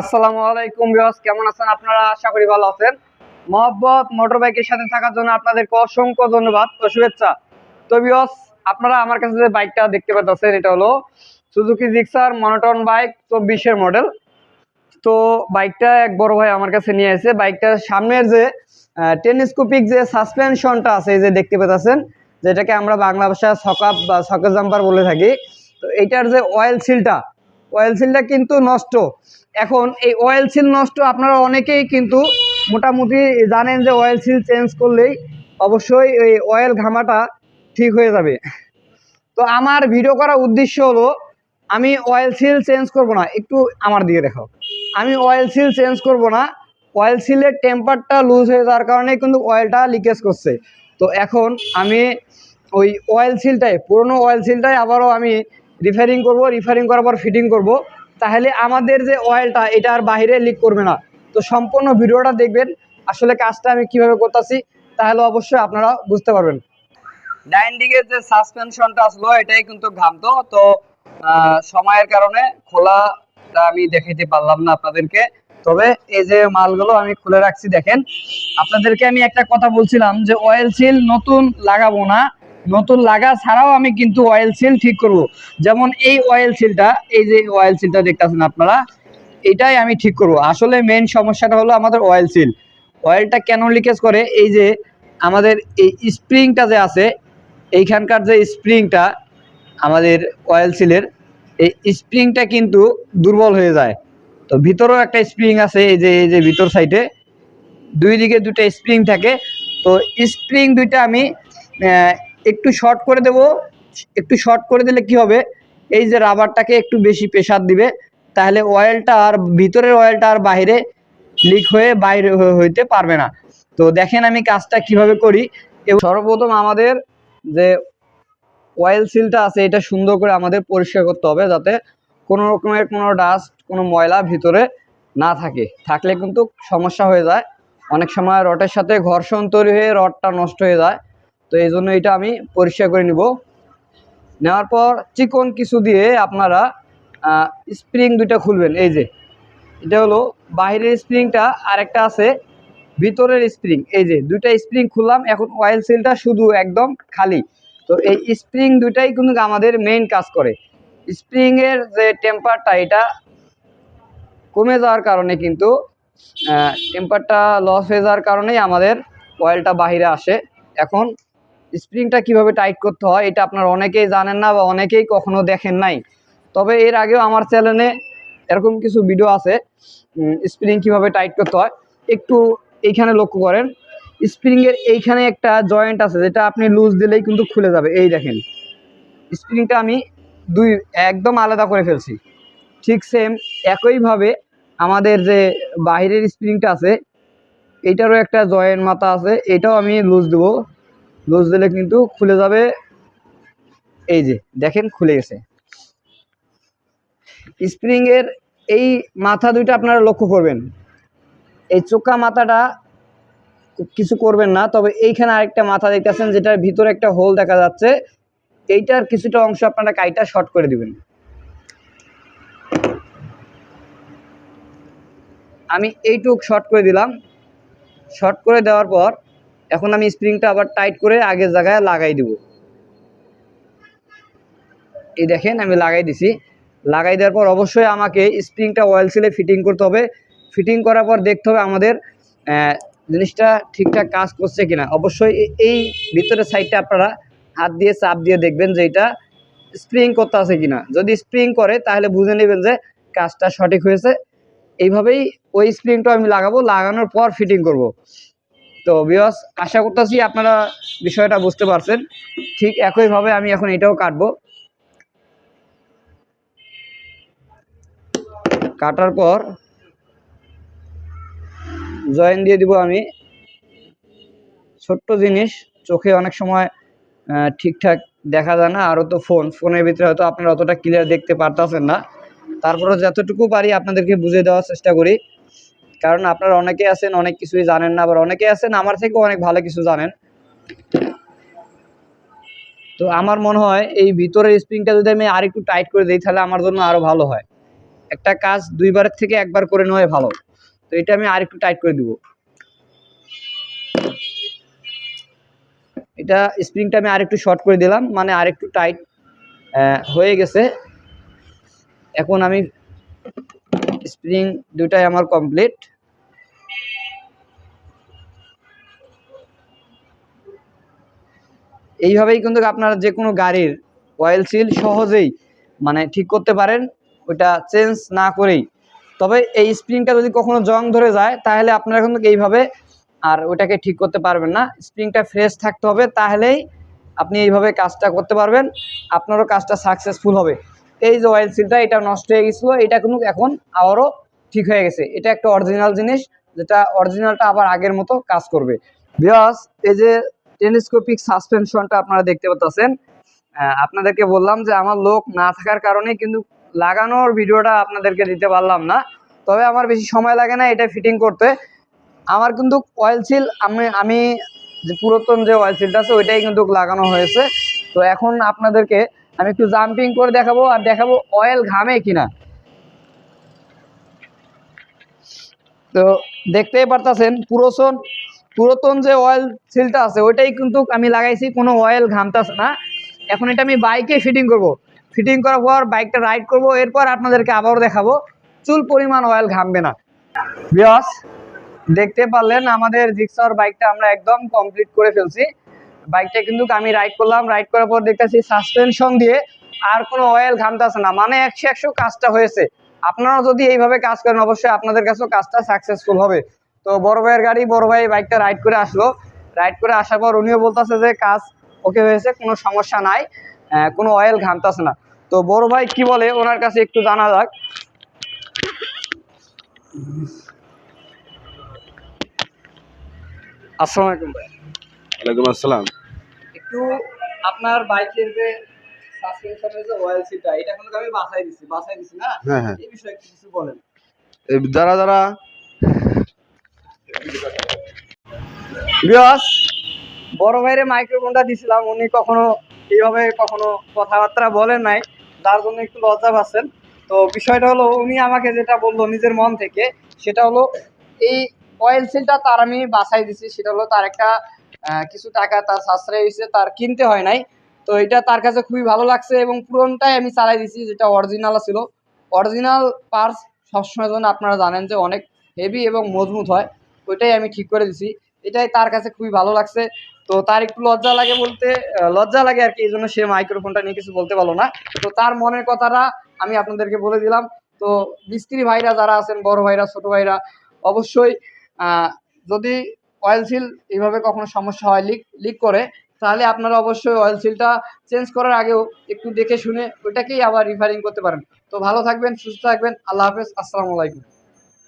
আসসালামু আলাইকুম বিয়াস কেমন আছেন আপনারা? আশা করি ভালো আছেন। মহব্বত মোটর বাইকের সাথে থাকার জন্য আপনাদেরকে অসংখ্য ধন্যবাদ ও শুভেচ্ছা। তো বিয়াস আপনারা আমার কাছে যে বাইকটা দেখতে পাচ্ছেন এটা হলো সুজুকি জিক্সার মনোটন বাইক চব্বিশের মডেল। তো বাইকটা এক বড় ভাই আমার কাছে নিয়ে এসে, বাইকটার সামনের যে টেলিস্কোপিক যে সাসপেনশনটা আছে, এই যে দেখতে পেতেছেন যেটাকে আমরা বাংলা ভাষায় সকাপ বা সকেট জাম্পার বলে থাকি, তো এইটার যে অয়েল সিলটা অয়েল সিলটা কিন্তু নষ্ট। এখন এই অয়েল সিল নষ্ট আপনারা অনেকেই কিন্তু মোটামুটি জানেন যে অয়েল সিল চেঞ্জ করলেই অবশ্যই এই অয়েল ঘামাটা ঠিক হয়ে যাবে। তো আমার ভিডিও করার উদ্দেশ্য হলো, আমি অয়েল সিল চেঞ্জ করব না, একটু আমার দিকে দেখাও আমি অয়েল সিল চেঞ্জ করব না অয়েল সিলের টেম্পারটা লুজ হয়ে যাওয়ার কারণে কিন্তু অয়েলটা লিকেজ করছে। তো এখন আমি ওই অয়েল সিলটাই পুরনো অয়েল সিলটাই আবারও আমি রিফারিং করব রিফারিং করার পর ফিটিং করব, তাহলে আমাদের যে অয়েলটা এটা আর বাইরে লিক করবে না। তো সম্পূর্ণ ভিডিওটা দেখবেন, আসলে কাজটা আমি কীভাবে করতেছি, তাহলে অবশ্যই আপনারা বুঝতে পারবেন। ডাইন দিকের যে সাসপেনশনটা আসলো, এটাই কিন্তু ঘামতো। তো সময়ের কারণে খোলাটা আমি দেখাইতে পারলাম না আপনাদেরকে। তবে এই যে মালগুলো আমি খুলে রাখছি, দেখেন। আপনাদেরকে আমি একটা কথা বলছিলাম যে অয়েল সিল নতুন লাগাবো না। নতুন লাগা ছাড়াও আমি কিন্তু অয়েল সিল ঠিক করব। যেমন এই অয়েল সিলটা এই যে অয়েল সিলটা দেখতেছেন আপনারা, এটাই আমি ঠিক করব। আসলে মেন সমস্যাটা হলো আমাদের অয়েল সিল অয়েলটা কেন লিকেজ করে? এই যে আমাদের এই স্প্রিংটা যে আছে, এইখানকার যে স্প্রিংটা আমাদের অয়েল সিলের এই স্প্রিংটা কিন্তু দুর্বল হয়ে যায়। তো ভিতরেও একটা স্প্রিং আছে, এই যে এই যে ভিতর সাইডে দুই দিকে দুটো স্প্রিং থাকে। তো স্প্রিং দুইটা আমি একটু শর্ট করে দেব। একটু শর্ট করে দিলে কি হবে? এই যে রাবারটাকে একটু বেশি প্রেসার দিবে, তাহলে অয়েলটা আর ভিতরের অয়েলটা আর বাইরে লিক হয়ে বাইরে হইতে পারবে না। তো দেখেন আমি কাজটা কীভাবে করি। এবং সর্বপ্রথম আমাদের যে অয়েল সিলটা আছে, এটা সুন্দর করে আমাদের পরিষ্কার করতে হবে যাতে কোনো রকমের কোনো ডাস্ট কোনো ময়লা ভিতরে না থাকে। থাকলে কিন্তু সমস্যা হয়ে যায়। অনেক সময় রডের সাথে ঘর্ষণ তৈরি হয়ে রডটা নষ্ট হয়ে যায়। তো এই জন্য এটা আমি পরিষ্কার করে নিব। নেওয়ার পর চিকন কিছু দিয়ে আপনারা স্প্রিং দুইটা খুলবেন। এই যে, এটা হলো বাইরের স্প্রিংটা আর একটা আছে ভিতরের স্প্রিং এই যে, দুইটা স্প্রিং খুললাম, এখন অয়েল সিলটা শুধু একদম খালি। তো এই স্প্রিং দুইটাই কিন্তু আমাদের মেইন কাজ করে। স্প্রিং এর যে টেম্পারটা এটা কমে যাওয়ার কারণে কিন্তু টেম্পারটা লস হয়ে যাওয়ার কারণেই আমাদের অয়েলটা বাইরে আসে। এখন স্প্রিংটা কীভাবে টাইট করতে হয়, এটা আপনারা অনেকেই জানেন না বা অনেকেই কখনো দেখেন নাই। তবে এর আগেও আমার চ্যানেলে এরকম কিছু ভিডিও আছে স্প্রিং কীভাবে টাইট করতে হয়। একটু এইখানে লক্ষ্য করেন, স্প্রিংয়ের এইখানে একটা জয়েন্ট আছে, যেটা আপনি লুজ দিলেই কিন্তু খুলে যাবে। এই দেখেন, স্প্রিংটা আমি দুই, একদম আলাদা করে ফেলছি। ঠিক সেম একইভাবে আমাদের যে বাইরের স্প্রিংটা আছে এইটারও একটা জয়েন্ট মাথা আছে, এটাও আমি লুজ দেবো। লুজ দিলে কিন্তু খুলে যাবে। এই যে, দেখেন খুলে গেছে। স্প্রিংয়ের এই মাথা দুইটা আপনারা লক্ষ্য করবেন। এই চোখা মাথাটা কিছু করবেন না, তবে এইখানে আরেকটা মাথা দেখতেছেন, যেটার ভিতরে একটা হোল দেখা যাচ্ছে। এইটার কিছুটা অংশ আপনারা কাইটা শর্ট করে দিবেন। আমি এইটুক শর্ট করে দিলাম। শর্ট করে দেওয়ার পর এখন আমি স্প্রিংটা আবার টাইট করে আগের জায়গায় লাগাই দিব। এই দেখেন, আমি লাগাই দিছি। লাগাই দেওয়ার পর অবশ্যই আমাকে স্প্রিংটা অয়েল সিলে ফিটিং করতে হবে। ফিটিং করার পর দেখতে হবে আমাদের জিনিসটা ঠিকঠাক কাজ করছে কিনা। অবশ্যই এই ভিতরের সাইডটা আপনারা হাত দিয়ে, চাপ দিয়ে দেখবেন যে এটা স্প্রিং করতে আছে কিনা। যদি স্প্রিং করে, তাহলে বুঝে নেবেন যে কাজটা সঠিক হয়েছে। এইভাবেই ওই স্প্রিংটা আমি লাগাবো। লাগানোর পর ফিটিং করব। তো বিয়স আশা করতেছি আপনারা বিষয়টা বুঝতে পারছেন। ঠিক একইভাবে আমি এখন এটাও কাটবো। কাটার পর জয়েন দিয়ে দিব আমি। ছোট্ট জিনিস, চোখে অনেক সময় ঠিকঠাক দেখা যায় না। আরও তো ফোন ফোনের ভিতরে হয়তো আপনারা অতটা ক্লিয়ার দেখতে পারতেছেন না। তারপরে যতটুকু পারি আপনাদেরকে বুঝিয়ে দেওয়ার চেষ্টা করি। কারণ আপনারা অনেকে আছেন, অনেক কিছুই জানেন না, আবার অনেকে আছেন, আমার থেকেও অনেক ভালো কিছু জানেন। তো আমার মনে হয় এই ভিতরের স্প্রিংটা যদি আমি আর একটু টাইট করে দিই, তাহলে আমার জন্য আরও ভালো হয়। একটা কাজ দুইবারের থেকে একবার করে নেওয়াই ভালো। তো এটা আমি আর একটু টাইট করে দিব। এটা স্প্রিংটা আমি আর একটু শর্ট করে দিলাম মানে আর একটু টাইট হয়ে গেছে। এখন আমি স্প্রিং দুটাই আমার কমপ্লিট। এইভাবেই কিন্তু আপনারা যে কোনো গাড়ির অয়েল সিল সহজেই মানে ঠিক করতে পারেন, ওটা চেঞ্জ না করেই। তবে এই স্প্রিংটা যদি কখনো জং ধরে যায়, তাহলে আপনারা কিন্তু এইভাবে আর ওটাকে ঠিক করতে পারবেন না। স্প্রিংটা ফ্রেশ থাকতে হবে, তাহলেই আপনি এইভাবে কাজটা করতে পারবেন। আপনারও কাজটা সাকসেসফুল হবে। এই যে অয়েল সিলটা এটা নষ্ট হয়ে গেছিল, এটা কিন্তু এখন আবারও ঠিক হয়ে গেছে। এটা একটা অরিজিনাল জিনিস, যেটা অরিজিনালটা আবার আগের মতো কাজ করবে। বিকজ এই যে টেলিস্কোপিক সাসপেনশনটা আপনারা দেখতে পাচ্ছেন আপনাদেরকে বললাম যে আমার লোক না থাকার কারণে কিন্তু লাগানোর ভিডিওটা আপনাদেরকে দিতে পারলাম না। তবে আমার বেশি সময় লাগে না এটা ফিটিং করতে। আমার কিন্তু অয়েল সিল আমি আমি যে পুরাতন যে অয়েল সিলটা আছে, ওইটাই কিন্তু লাগানো হয়েছে। তো এখন আপনাদেরকে আমি একটু জাম্পিং করে দেখাবো আর দেখাবো অয়েল ঘামে কিনা। তো দেখতেই পারতাছেন পুরাতন পুরাতন যে অয়েল সিলটা আছে, ওইটাই কিন্তু আমি লাগাইছি, কোনো অয়েল ঘামতাছে না। এখন এটা আমি বাইকে ফিটিং করব। ফিটিং করার পর বাইকটা রাইড করব, এরপর আপনাদেরকে আবারও দেখাবো। চুল পরিমাণ অয়েল ঘামবে না। বিয়স দেখতে পারলেন আমাদের জিক্সার বাইকটা আমরা একদম কমপ্লিট করে ফেলছি। বাইকটা কিন্তু আমি রাইড করলাম। রাইড করার পর দেখতেছি সাসপেনশন দিয়ে আর কোনো অয়েল ঘামতেছে না। মানে একশো একশো কাজটা হয়েছে। আপনারা যদি এইভাবে কাজ করেন, অবশ্যই আপনাদের কাছেও কাজটা সাকসেসফুল হবে। তো বড় ভাইয়ের গাড়ি, বড় ভাই বাইকটা রাইড করে আসলো। রাইড করে আসার পর উনিও বলতেছে যে, কাজ ওকে হয়েছে, কোনো সমস্যা নাই। কোনো অয়েল ঘামতেছে না। তো বড় ভাই কি বলে, ওনার কাছে একটু জানা যাক। আসসালামু আলাইকুম ভাই। ওয়ালাইকুম আসসালাম। একটু আপনার বাইকের যে সাসপেনশনের যে অয়েল সিটটা এটা কিন্তু আমি বাছাই দিছি বাছাই দিছি না? হ্যাঁ হ্যাঁ। এই বিষয়ে কিছু বলেন। যারা যারা বিয়াস বড় ভাইরে মাইক্রোফোনটা দিছিলাম উনি কখনো এইভাবে কখনো কথাবার্তা বলেন নাই যার জন্য একটু লজ্জা পাচ্ছেন। তো বিষয়টা হলো উনি আমাকে যেটা বলল নিজের মন থেকে সেটা হলো এই অয়েল সিলটা তার আমি বাছাই দিছি সেটা হলো তার একটা কিছু টাকা তার সাশ্রয় হয়েছে, তার কিনতে হয় নাই। তো এটা তার কাছে খুবই ভালো লাগছে এবং পুরনটাই আমি চালাই দিছি যেটা অরিজিনাল ছিল। অরিজিনাল পার্স সবসময় জন্য আপনারা জানেন যে অনেক হেভি এবং মজবুত হয়, ওইটাই আমি ঠিক করে দিছি এটাই তার কাছে খুবই ভালো লাগছে। তো তার একটু লজ্জা লাগে বলতে লজ্জা লাগে আর কি, এই জন্য সে মাইক্রোফোনটা নিয়ে কিছু বলতে পারল না। তো তার মনের কথাটা আমি আপনাদেরকে বলে দিলাম। তো মিস্ত্রি ভাইরা যারা আছেন, বড় ভাইরা, ছোট ভাইরা, অবশ্যই যদি অয়েল সিল এইভাবে কখনো সমস্যা হয় লিক লিক করে, তাহলে আপনারা অবশ্যই অয়েল সিলটা চেঞ্জ করার আগেও একটু দেখে শুনে ওইটাকেই আবার রিফারিং করতে পারেন। তো ভালো থাকবেন, সুস্থ থাকবেন, আল্লাহ হাফেজ, আসসালামু আলাইকুম।